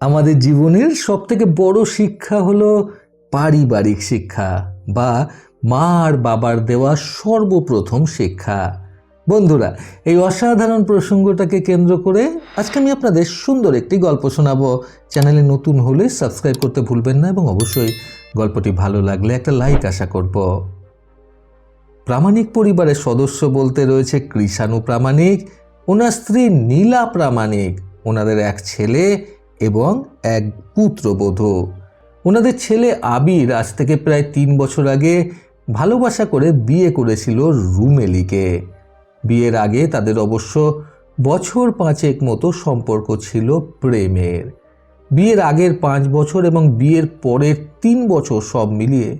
আমাদের জীবনের সব থেকে বড় শিক্ষা হলো পারিবারিক শিক্ষা বা মা আর বাবার দেওয়া সর্বপ্রথম শিক্ষা। বন্ধুরা, এই অসাধারণ প্রসঙ্গটাকে কেন্দ্র করে আজকে আমি আপনাদের সুন্দর একটি গল্প শোনাবো। চ্যানেলে নতুন হলে সাবস্ক্রাইব করতে ভুলবেন না এবং অবশ্যই গল্পটি ভালো লাগলে একটা লাইক আশা করব। প্রামাণিক পরিবারের সদস্য বলতে রয়েছে কৃষাণু প্রামাণিক, ওনার স্ত্রী নীলা প্রামাণিক, ওনাদের এক ছেলে এবং এক পুত্রবধূ। ওনাদের ছেলে আবির আজ থেকে প্রায় তিন বছর আগে ভালোবাসা করে বিয়ে করেছিল রুমেলিকে। বিয়ের আগে তাদের অবশ্য বছর পাঁচেক মতো সম্পর্ক ছিল প্রেমের। বিয়ের আগের পাঁচ বছর এবং বিয়ের পরের তিন বছর সব মিলিয়ে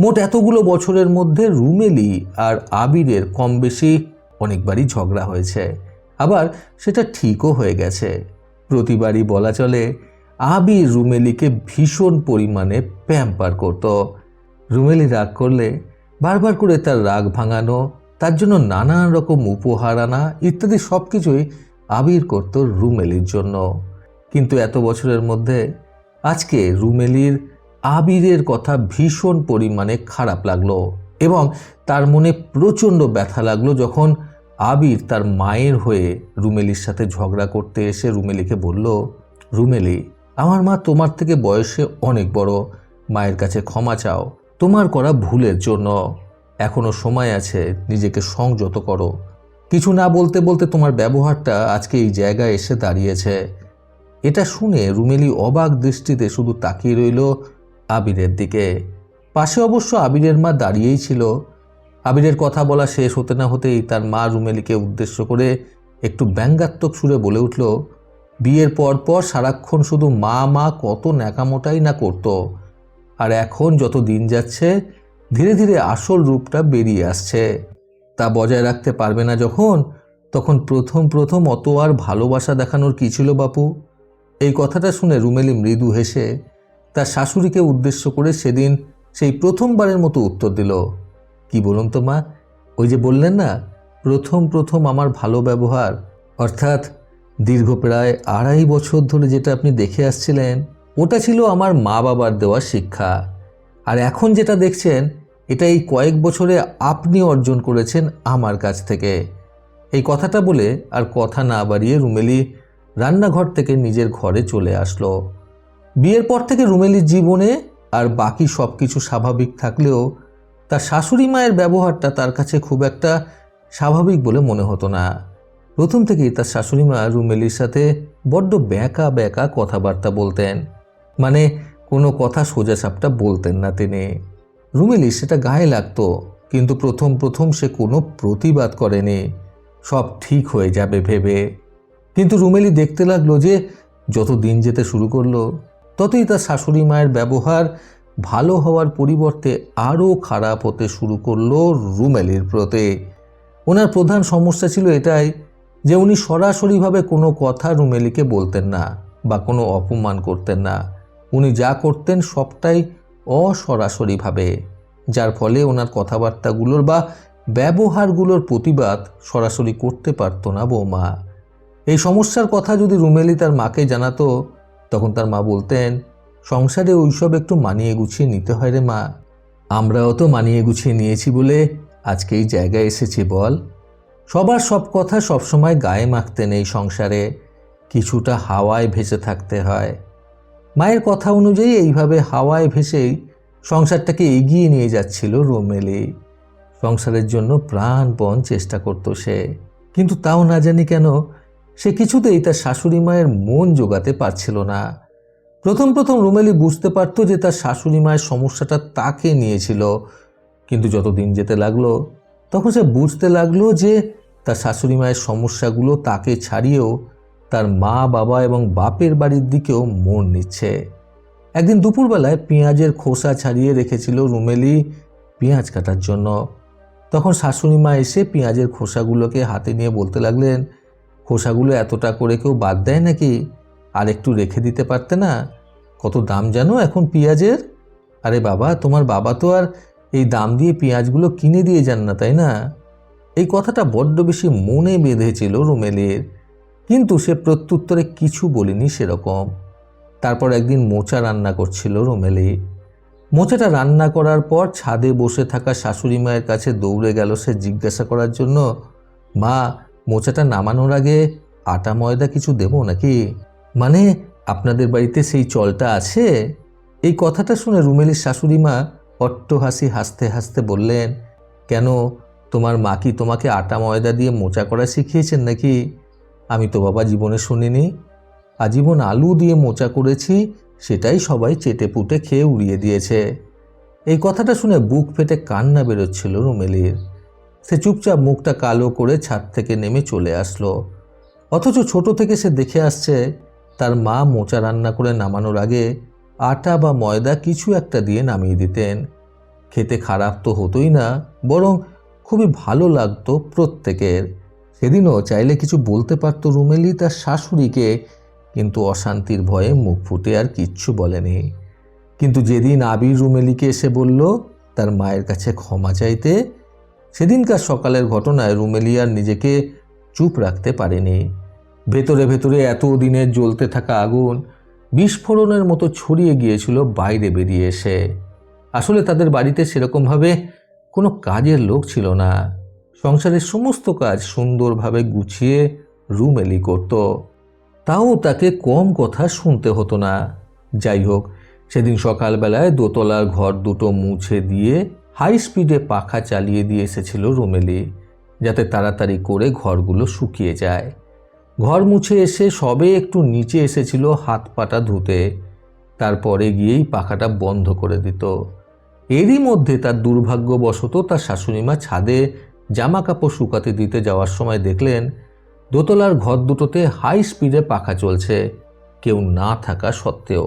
মোট এতগুলো বছরের মধ্যে রুমেলি আর আবিরের কম বেশি অনেকবারই ঝগড়া হয়েছে। আবার সেটা ঠিকও হয়ে গেছে। প্রতিবারই বলা চলে, আবির রুমেলিকে ভীষণ পরিমাণে প্যাম্পার করত। রুমেলি রাগ করলে, বারবার করে তার রাগ ভাঙানো, তার জন্য নানান রকম উপহার আনা ইত্যাদি সব কিছুই আবির করত রুমেলির জন্য। কিন্তু এত বছরের মধ্যে আজকে রুমেলির আবিরের কথা ভীষণ পরিমাণে খারাপ লাগল এবং তার মনে প্রচণ্ড ব্যথা লাগল যখন আবির তার মায়ের হয়ে রুমেলির সাথে ঝগড়া করতে এসে রুমেলিকে বলল, রুমেলি, আমার মা তোমার থেকে বয়সে অনেক বড়। মায়ের কাছে ক্ষমা চাও। তোমার করা ভুলের জন্য। এখনও সময় আছে, নিজেকে সংযত করো। কিছু না বলতে বলতে তোমার ব্যবহারটা আজকে এই জায়গায় এসে দাঁড়িয়েছে এটা শুনে রুমেলি অবাক দৃষ্টিতে শুধু তাকিয়ে রইল আবিরের দিকে। পাশে অবশ্য আবিরের মা দাঁড়িয়েই ছিল। আবিরের কথা বলা শেষ হতে না হতেই তার মা রুমেলিকে উদ্দেশ্য করে একটু ব্যঙ্গাত্মক সুরে বলে উঠল, বিয়ের পর পর সারাক্ষণ শুধু মা মা কত ন্যাকামোটাই না করত। আর এখন যত দিন যাচ্ছে, ধীরে ধীরে আসল রূপটা বেরিয়ে আসছে। তা বজায় রাখতে পারবে না যখন, তখন প্রথম প্রথম অত আর ভালোবাসা দেখানোর কী ছিল বাপু? এই কথাটা শুনে রুমেলি মৃদু হেসে তার শাশুড়িকে উদ্দেশ্য করে সেদিন সেই প্রথমবারের মতো উত্তর দিল কি বলুন তো মা? ওই যে বললেন না, প্রথম প্রথম আমার ভালো ব্যবহার, অর্থাৎ দীর্ঘ প্রায় আড়াই বছর ধরে যেটা আপনি দেখে আসছিলেন, ওটা ছিল আমার মা বাবার দেওয়া শিক্ষা। আর এখন যেটা দেখছেন, এটা এই কয়েক বছরে আপনি অর্জন করেছেন আমার কাছ থেকে। এই কথাটা বলে আর কথা না বাড়িয়ে রুমেলি রান্নাঘর থেকে নিজের ঘরে চলে আসলো। বিয়ের পর থেকে রুমেলির জীবনে আর বাকি সব কিছু স্বাভাবিক থাকলেও তার শাশুড়ি মায়ের ব্যবহারটা তার কাছে খুব একটা স্বাভাবিক বলে মনে হতো না। প্রথম থেকেই তার শাশুড়ি মা রুমেলির সাথে বড্ড ব্যাকা ব্যাকা কথাবার্তা বলতেন। মানে কোনো কথা সোজাসাপটা বলতেন না তিনি। রুমেলি সেটা গায়ে লাগতো, কিন্তু প্রথম প্রথম সে কোনো প্রতিবাদ করেনি। সব ঠিক হয়ে যাবে ভেবে। কিন্তু রুমেলি দেখতে লাগল যে যত দিন যেতে শুরু করল, ততই তার শাশুড়ি মায়ের ব্যবহার ভালো হওয়ার পরিবর্তে আরও খারাপ হতে শুরু করল রুমেলির প্রতি। ওনার প্রধান সমস্যা ছিল এটাই যে উনি সরাসরিভাবে কোনো কথা রুমেলিকে বলতেন না বা কোনো অপমান করতেন না। উনি যা করতেন সবটাই অসরাসরিভাবে, যার ফলে ওনার কথাবার্তাগুলোর বা ব্যবহারগুলোর প্রতিবাদ সরাসরি করতে পারতো না বৌমা। এই সমস্যার কথা যদি রুমেলি তার মাকে জানাতো, তখন তার মা বলতেন সংসারে ওইসব একটু মানিয়ে গুছিয়ে নিতে হয় রে মা। আমরাও তো মানিয়ে গুছিয়ে নিয়েছি বলে আজকে এই জায়গায় এসেছি বল। সবার সব কথা সবসময় গায়ে মাখতে নেই সংসারে। কিছুটা হাওয়ায় ভেসে থাকতে হয়। মায়ের কথা অনুযায়ী এইভাবে হাওয়ায় ভেসেই সংসারটাকে এগিয়ে নিয়ে যাচ্ছিল রোমেলি। সংসারের জন্য প্রাণপণ চেষ্টা করতো সে। কিন্তু তাও না জানি কেন সে কিছুতেই তার শাশুড়ি মায়ের মন জোগাতে পারছিল না। প্রথম প্রথম রুমেলি বুঝতে পারতো যে তার শাশুড়ি মায়ের সমস্যাটা তাকে নিয়েছিল। কিন্তু যত দিন যেতে লাগল, তখন সে বুঝতে লাগল যে তার শাশুড়ি মায়ের সমস্যাগুলো তাকে ছাড়িয়েও তার মা, বাবা এবং বাপের বাড়ির দিকেও মন নিচ্ছে। একদিন দুপুরবেলায় পেঁয়াজের খোসা ছাড়িয়ে রেখেছিল রুমেলি পেঁয়াজ কাটার জন্য। তখন শাশুড়ি মা এসে পেঁয়াজের খোসাগুলোকে হাতে নিয়ে বলতে লাগলেন, খোসাগুলো এতটা করে কেউ বাদ দেয় নাকি? আর একটু রেখে দিতে পারতে না? কত দাম জানো এখন পেঁয়াজের? আরে বাবা, তোমার বাবা তো আর এই দাম দিয়ে পেঁয়াজগুলো কিনে দিয়ে যান না, তাই না? এই কথাটা বড্ড বেশি মনে বেঁধেছিল রুমেলের। কিন্তু সে প্রত্যুত্তরে কিছু বলিনি সেরকম। তারপর একদিন মোচা রান্না করছিল রুমেলি। মোচাটা রান্না করার পর ছাদে বসে থাকা শাশুড়ি মায়ের কাছে দৌড়ে গেল সে জিজ্ঞাসা করার জন্য, মা, মোচাটা নামানোর আগে আটা ময়দা কিছু দেবো নাকি? মানে আপনাদের বাড়িতে সেই চলটা আছে? এই কথাটা শুনে রুমেলির শাশুড়ি মা অট্ট হাসি হাসতে হাসতে বললেন, কেন, তোমার মা কি তোমাকে আটা ময়দা দিয়ে মোচা করা শিখিয়েছেন নাকি? আমি তো বাবা জীবনে শুনিনি। আজীবন আলু দিয়ে মোচা করেছি, সেটাই সবাই চেটে পুটে খেয়ে উড়িয়ে দিয়েছে। এই কথাটা শুনে বুক ফেটে কান্না বেরোচ্ছিল রুমেলির। সে চুপচাপ মুখটা কালো করে ছাদ থেকে নেমে চলে আসলো। অথচ ছোট থেকে সে দেখে আসছে তার মা মোচা রান্না করে নামানোর আগে আটা বা ময়দা কিছু একটা দিয়ে নামিয়ে দিতেন। খেতে খারাপ তো হতোই না, বরং খুবই ভালো লাগতো প্রত্যেকের। সেদিনও চাইলে কিছু বলতে পারতো রুমেলি তার শাশুড়িকে, কিন্তু অশান্তির ভয়ে মুখ ফুটে আর কিচ্ছু বলেনি। কিন্তু যেদিন আবির রুমেলিকে এসে বলল, তার মায়ের কাছে ক্ষমা চাইতে, সেদিনকার সকালের ঘটনায় রুমেলি আর নিজেকে চুপ রাখতে পারেনি। ভেতরে ভেতরে এত দিনের জ্বলতে থাকা আগুন বিস্ফোরণের মতো ছড়িয়ে গিয়েছিল বাইরে বেরিয়ে এসে। আসলে তাদের বাড়িতে সেরকমভাবে কোনো কাজের লোক ছিল না। সংসারের সমস্ত কাজ সুন্দরভাবে গুছিয়ে রুমেলি করত। তাও তাকে কম কথা শুনতে হতো না। যাই হোক, সেদিন সকালবেলায় দোতলার ঘর দুটো মুছে দিয়ে হাই স্পিডে পাখা চালিয়ে দিয়ে এসেছিল রুমেলি যাতে তাড়াতাড়ি করে ঘরগুলো শুকিয়ে যায়। ঘর মুছে এসে সবে একটু নিচে এসেছিল, হাত পাটা ধুতে। তারপরে গিয়েই পাখাটা বন্ধ করে দিত। এরই মধ্যে তার দুর্ভাগ্যবশত তার শাশুড়িমা ছাদে জামা কাপড় শুকাতে দিতে যাওয়ার সময় দেখলেন, দোতলার ঘর দুটোতে হাই স্পিডে পাখা চলছে, কেউ না থাকা সত্ত্বেও।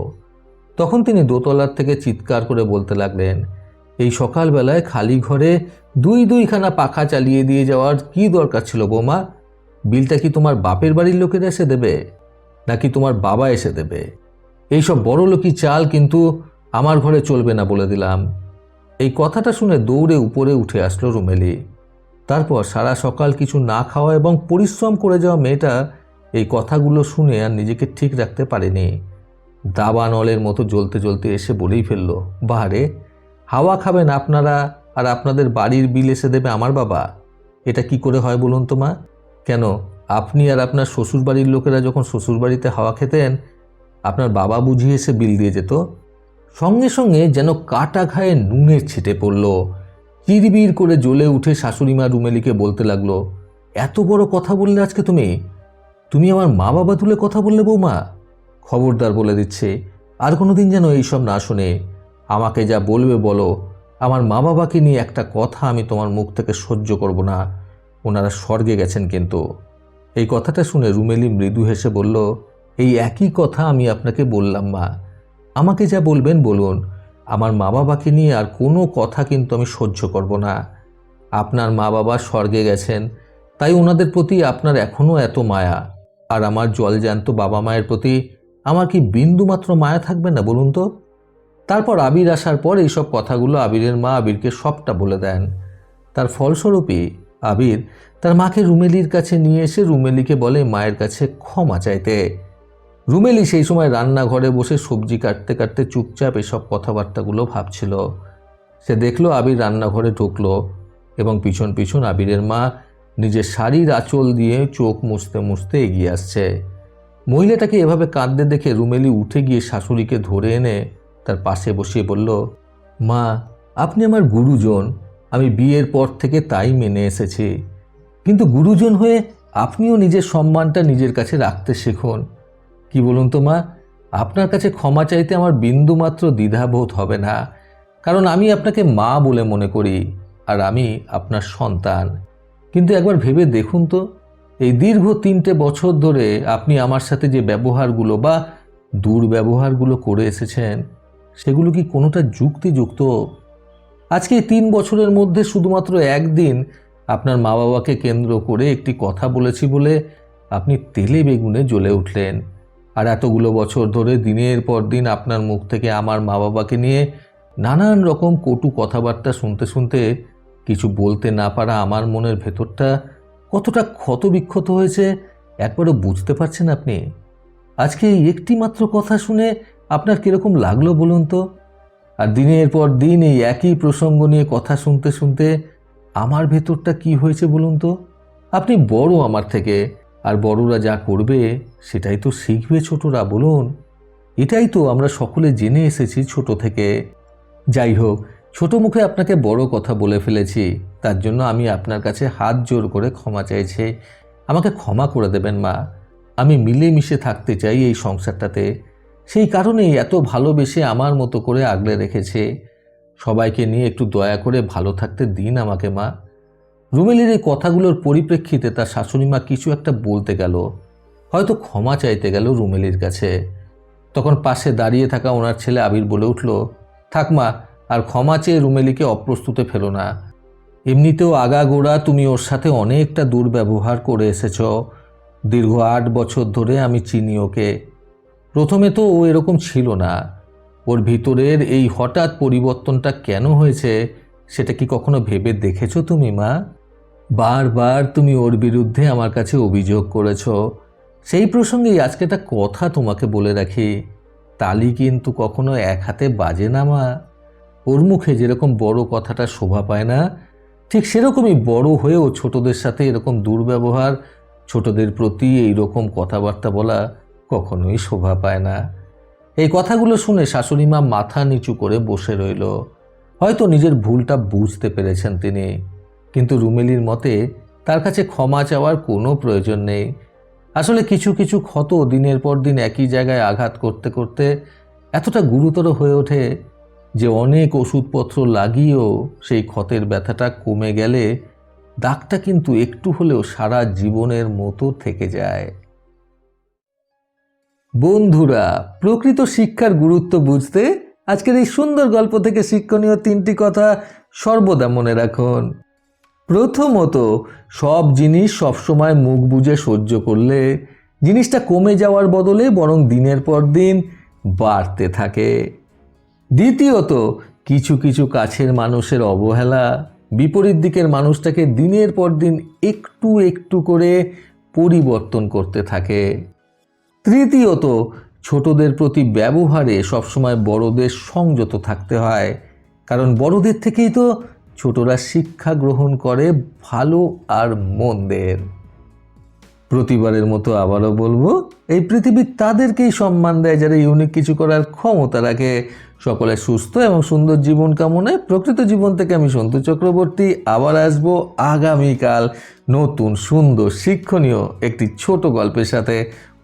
তখন তিনি দোতলার থেকে চিৎকার করে বলতে লাগলেন, এই সকালবেলায় খালি ঘরে দুই দুইখানা পাখা চালিয়ে দিয়ে যাওয়ার কি দরকার ছিল বৌমা? বিলটা কি তোমার বাপের বাড়ির লোকেরা এসে দেবে, নাকি তোমার বাবা এসে দেবে? এইসব বড় লোকই চাল, কিন্তু আমার ঘরে চলবে না বলে দিলাম। এই কথাটা শুনে দৌড়ে উপরে উঠে আসলো রুমেলি। তারপর সারা সকাল কিছু না খাওয়া এবং পরিশ্রম করে যাওয়া মেয়েটা এই কথাগুলো শুনে আর নিজেকে ঠিক রাখতে পারেনি। দাবা নলের মতো জ্বলতে জ্বলতে এসে বলেই ফেলল, বাহারে, হাওয়া খাবেন আপনারা আর আপনাদের বাড়ির বিল এসে দেবে আমার বাবা। এটা কি করে হয় বলুন তো মা? কেন? আপনি আর আপনার শ্বশুরবাড়ির লোকেরা যখন শ্বশুরবাড়িতে হাওয়া খেতেন, আপনার বাবা বুঝিয়ে এসে বিল দিয়ে যেত। সঙ্গে সঙ্গে যেন কাটা ঘায়ে নুনের ছিটে পড়ল। চিরবির করে জ্বলে উঠে শাশুড়িমা রুমেলিকে বলতে লাগল, এত বড় কথা বললে আজকে তুমি? তুমি আমার মা বাবা তুলে কথা বললে বৌমা? খবরদার বলে দিচ্ছে, আর কোনো দিন যেন এইসব না শুনে। আমাকে যা বলবে বলো। আমার মা বাবাকে নিয়ে একটা কথা আমি তোমার মুখ থেকে সহ্য করব না। ওনারা স্বর্গে গেছেন কিন্তু। এই কথাটা শুনে রুমেলি মৃদু হেসে বলল, এই একই কথা আমি আপনাকে বললাম, মা। আমাকে যা বলবেন বলুন। আমার মা বাবাকে নিয়ে আর কোনো কথা কিন্তু আমি সহ্য করব না। আপনার মা বাবা স্বর্গে গেছেন, তাই ওনাদের প্রতি আপনার এখনও এত মায়া। আর আমার জল জলজ্যান্ত বাবা মায়ের প্রতি আমার কি বিন্দুমাত্র মায়া থাকবে না, বলুন তো? তারপর আবির আসার পর এইসব কথাগুলো আবিরের মা আবিরকে সবটা বলে দেন। তার ফলস্বরূপই আবির তার মাকে রুমেলির কাছে নিয়ে এসে রুমেলিকে বলে, মায়ের কাছে ক্ষমা চাইতে। রুমেলি সেই সময় রান্নাঘরে বসে সবজি কাটতে কাটতে চুপচাপ এসব কথাবার্তাগুলো ভাবছিল। সে দেখল আবির রান্নাঘরে ঢুকলো এবং পিছন পিছন আবিরের মা নিজের শাড়ির আঁচল দিয়ে চোখ মুছতে মুছতে এগিয়ে আসছে। মহিলাটাকে এভাবে কাঁদতে দেখে রুমেলি উঠে গিয়ে শাশুড়িকে ধরে এনে তার পাশে বসিয়ে বলল, মা, আপনি আমার গুরুজন। আমি বিয়ের পর থেকে তাই মেনে এসেছি। কিন্তু গুরুজন হয়ে আপনিও নিজের সম্মানটা নিজের কাছে রাখতে শিখুন। কি বলুন তো মা, আপনার কাছে ক্ষমা চাইতে আমার বিন্দুমাত্র দ্বিধাবোধ হবে না। কারণ আমি আপনাকে মা বলে মনে করি আর আমি আপনার সন্তান। কিন্তু একবার ভেবে দেখুন তো, এই দীর্ঘ তিনটে বছর ধরে আপনি আমার সাথে যে ব্যবহারগুলো বা দুর্ব্যবহারগুলো করে এসেছেন, সেগুলো কি কোনোটা যুক্তিযুক্ত আজকে তিন বছরের মধ্যে শুধুমাত্র একদিন আপনার মা বাবাকে কেন্দ্র করে একটি কথা বলেছি বলে আপনি তেলে বেগুনে জ্বলে উঠলেন। আর এতগুলো বছর ধরে দিনের পর দিন আপনার মুখ থেকে আমার মা বাবাকে নিয়ে নানান রকম কটু কথাবার্তা শুনতে শুনতে কিছু বলতে না পারা আমার মনের ভেতরটা কতটা ক্ষত বিক্ষত হয়েছে একবারও বুঝতে পারছেন আপনি? আজকে একটি মাত্র কথা শুনে আপনার কীরকম লাগল বলুন তো? আর দিনের পর দিন এই একই প্রসঙ্গ নিয়ে কথা শুনতে শুনতে আমার ভেতরটা কি হয়েছে বলুন তো? আপনি বড় আমার থেকে, আর বড়রা যা করবে সেটাই তো শিখবে ছোটরা, বলুন। এটাই তো আমরা সকলে জেনে এসেছি ছোট থেকে। যাই হোক, ছোট মুখে আপনাকে বড় কথা বলে ফেলেছি, তার জন্য আমি আপনার কাছে হাত জোর করে ক্ষমা চাইছি। আমাকে ক্ষমা করে দেবেন, মা। আমি মিলেমিশে থাকতে চাই এই সংসারটাতে। সেই কারণেই এত ভালোবেসে আমার মতো করে আগলে রেখেছে। সবাইকে নিয়ে একটু দয়া করে ভালো থাকতে দিন আমাকে, মা। রুমেলির এই কথাগুলোর পরিপ্রেক্ষিতে তার শাশুড়িমা কিছু একটা বলতে গেল। হয়তো ক্ষমা চাইতে গেল রুমেলির কাছে। তখন পাশে দাঁড়িয়ে থাকা ওনার ছেলে আবির বলে উঠল, থাক, মা, আর ক্ষমা চেয়ে রুমেলিকে অপ্রস্তুতে ফেলো না। এমনিতেও আগাগোড়া তুমি ওর সাথে অনেকটা দুর্ব্যবহার করে এসেছ। দীর্ঘ আট বছর ধরে আমি চিনি ওকে। প্রথমে তো ও এরকম ছিল না। ওর ভিতরের এই হঠাৎ পরিবর্তনটা কেন হয়েছে, সেটা কি কখনো ভেবে দেখেছ তুমি, মা? বারবার তুমি ওর বিরুদ্ধে আমার কাছে অভিযোগ করেছ। সেই প্রসঙ্গেই আজকে একটা কথা তোমাকে বলে রাখি। তালি কিন্তু কখনো এক হাতে বাজে না, মা। ওর মুখে যেরকম বড় কথাটা শোভা পায় না, ঠিক সেরকমই বড় হয়েও ছোটদের সাথে এরকম দুর্ব্যবহার, ছোটদের প্রতি এই রকম কথাবার্তা বলা কখনোই শোভা পায় না। এই কথাগুলো শুনে শাশুড়ি মা মাথা নিচু করে বসে রইল। হয়তো নিজের ভুলটা বুঝতে পেরেছেন তিনি, কিন্তু রুমেলির মতে তার কাছে ক্ষমা চাওয়ার কোনো প্রয়োজন নেই। আসলে কিছু কিছু ক্ষত দিনের পর দিন একই জায়গায় আঘাত করতে করতে এতটা গুরুতর হয়ে ওঠে যে অনেক ওষুধপত্র লাগিয়েও সেই ক্ষতের ব্যথাটা কমে গেলে দাগটা কিন্তু একটু হলেও সারা জীবনের মতো থেকে যায়। বন্ধুরা, প্রকৃত শিক্ষার গুরুত্ব বুঝতে আজকের এই সুন্দর গল্প থেকে শিক্ষণীয় তিনটি কথা সর্বদা মনে রাখুন। প্রথমত, সব জিনিস সবসময় মুখ বুজে সহ্য করলে জিনিসটা কমে যাওয়ার বদলে বরং দিনের পর দিন বাড়তে থাকে। দ্বিতীয়ত, কিছু কিছু কাছের মানুষের অবহেলা, বিপরীত দিকের মানুষটাকে দিনের পর দিন একটু একটু করে পরিবর্তন করতে থাকে। তৃতীয়ত, ছোটদের প্রতি ব্যবহারে সবসময় বড়দের সংযত থাকতে হয়। কারণ বড়দের থেকেই তো ছোটরা শিক্ষা গ্রহণ করে ভালো আর মন্দের। প্রতিবারের মতো আবারও বলব, এই পৃথিবী তাদেরকেই সম্মান দেয় যারা ইউনিক কিছু করার ক্ষমতা রাখে। সকলে সুস্থ এবং সুন্দর জীবন কামনায় প্রকৃত জীবন থেকে আমি সন্তু চক্রবর্তী। আবার আসব আগামীকাল নতুন সুন্দর শিক্ষণীয় একটি ছোট গল্পের সাথে।